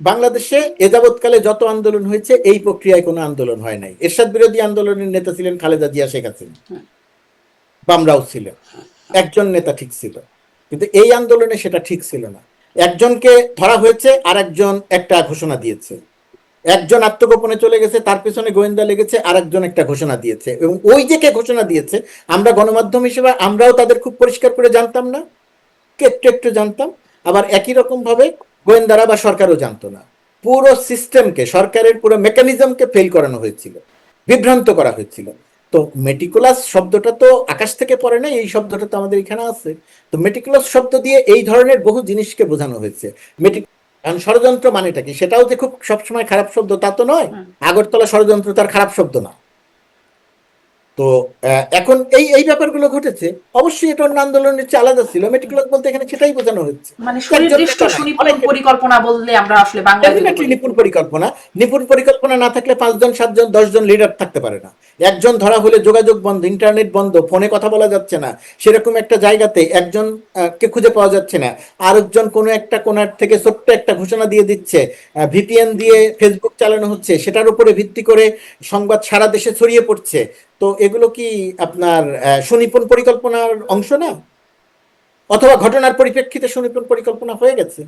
বাংলাদেশে এ যাবৎকালে যত আন্দোলন হয়েছে এই প্রক্রিয়ায় কোনো আন্দোলন হয় নাই। এরশাদ বিরোধী আন্দোলনের নেতা ছিলেন খালেদা জিয়া শেখ হাসিনা। বামরাও ছিল একজন নেতা ঠিক ছিল। কিন্তু এই আন্দোলনে সেটা ঠিক ছিল না। একজনকে ধরা হয়েছে আর একজন একটা ঘোষণা দিয়েছে। একজন আত্মগোপনে চলে গেছে তার পেছনে গোয়েন্দা লেগেছে আর একজন একটা ঘোষণা দিয়েছে। এবং ওই যে কে ঘোষণা দিয়েছে আমরা গণমাধ্যম হিসেবে আমরাও তাদের খুব পরিষ্কার করে জানতাম না। কে একটু একটু জানতাম। আবার একই রকম ভাবে গোয়েন্দারা বা সরকারও জানতো না। পুরো সিস্টেমকে সরকারের পুরো মেকানিজমকে ফেল করানো হয়েছিল বিভ্রান্ত করা হয়েছিল। তো মেটিকুলাস শব্দটা তো আকাশ থেকে পড়ে না এই শব্দটা তো আমাদের এখানে আছে। তো মেটিকুলাস শব্দ দিয়ে এই ধরনের বহু জিনিসকে বোঝানো হয়েছে। মেটিক কারণ ষড়যন্ত্র মানেটা কি? সেটাও যে খুব সবসময় খারাপ শব্দ তা তো নয়। আগরতলা ষড়যন্ত্র তার খারাপ শব্দ না। তো এখন এই এই ব্যাপারগুলো ঘটেছে। অবশ্যই এটা অন্য আন্দোলনের চেয়ে আলাদা ছিল। মেটিকুলাস বলতে এখানে সেটাই বোঝানো হচ্ছে। মানে পরিকল্পনা বললে আমরা আসলে নিপুণ পরিকল্পনা। নিপুণ পরিকল্পনা না থাকলে পাঁচজন সাতজন দশজন লিডার থাকতে পারে না। একজন ধরা হলে যোগাযোগ বন্ধ ইন্টারনেট বন্ধ ফোনে কথা বলা যাচ্ছে না। সেরকম একটা জায়গাতে একজন কে খুঁজে পাওয়া যাচ্ছে না। আরেকজন কোনো একটা কোনার থেকে ছোট্ট একটা ঘোষণা দিয়ে দিচ্ছে। ভিপিএন দিয়ে ফেসবুক চালানো হচ্ছে। সেটার উপরে ভিত্তি করে সংবাদ সারা দেশে ছড়িয়ে পড়ছে। তো এগুলো কি আপনার সুনিপুণ পরিকল্পনার অংশ না? অথবা ঘটনার পরিপ্রেক্ষিতে সুনিপুণ পরিকল্পনা হয়ে গেছে?